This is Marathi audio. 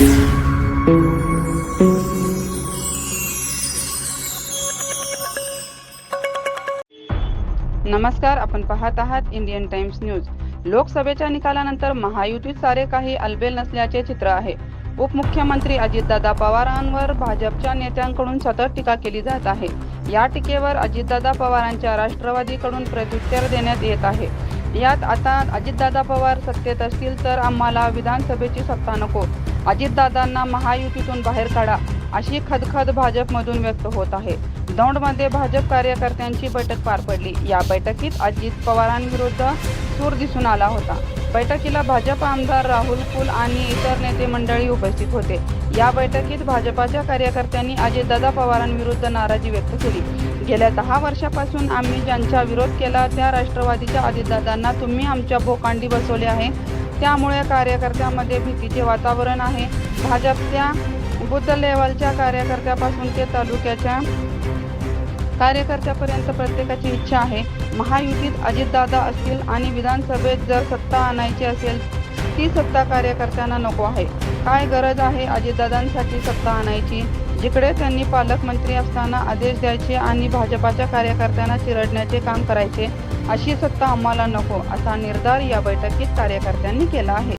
नमस्कार आपण पाहत आहात इंडियन टाइम्स न्यूज. लोकसभेच्या निकालानंतर महायुतीत सारे काही अलबेल नसल्याचे चित्र आहे. उपमुख्यमंत्री अजितदादा पवारांवर भाजपच्या नेत्यांकडून सतत टीका केली जात आहे. या टीकेवर अजितदादा पवारांच्या राष्ट्रवादीकडून प्रत्युत्तर देण्यात येत आहे. यात आता अजितदादा पवार सत्तेत असतील तर आम्हाला विधानसभेची सत्ता नको. अजितदादांना महायुतीतून बाहेर काढा अशी खदखद भाजपमधून व्यक्त होत आहे. दौंडमध्ये भाजप कार्यकर्त्यांची बैठक पार पडली. या बैठकीत अजित पवारांविरुद्ध सूर दिसून आला होता. बैठकीला भाजप आमदार राहुल कुल आणि इतर नेते मंडळी उपस्थित होते. या बैठकीत भाजपाच्या कार्यकर्त्यांनी अजितदादा पवारांविरुद्ध नाराजी व्यक्त केली. गेल्या दहा वर्षापासून आम्ही ज्यांचा विरोध केला त्या राष्ट्रवादीच्या अजितदादांना तुम्ही आमच्या भोकांडी बसवले आहे. त्यामुळे कार्यकर्त्यांमध्ये भीतीचे वातावरण आहे. भाजपच्या बुद्ध लेवलच्या कार्यकर्त्यापासून ते तालुक्याच्या कार्यकर्त्यापर्यंत प्रत्येकाची इच्छा आहे. महायुतीत अजितदादा असतील आणि विधानसभेत जर सत्ता आणायची असेल ती सत्ता कार्यकर्त्यांना नको आहे. काय गरज आहे अजितदादांसाठी सत्ता आणायची? जिकडे त्यांनी पालकमंत्री असताना आदेश द्यायचे आणि भाजपाच्या कार्यकर्त्यांना चिरडण्याचे काम करायचे अशी सत्ता आम्हाला नको असा निर्धार या बैठकीत कार्यकर्त्यांनी केला आहे.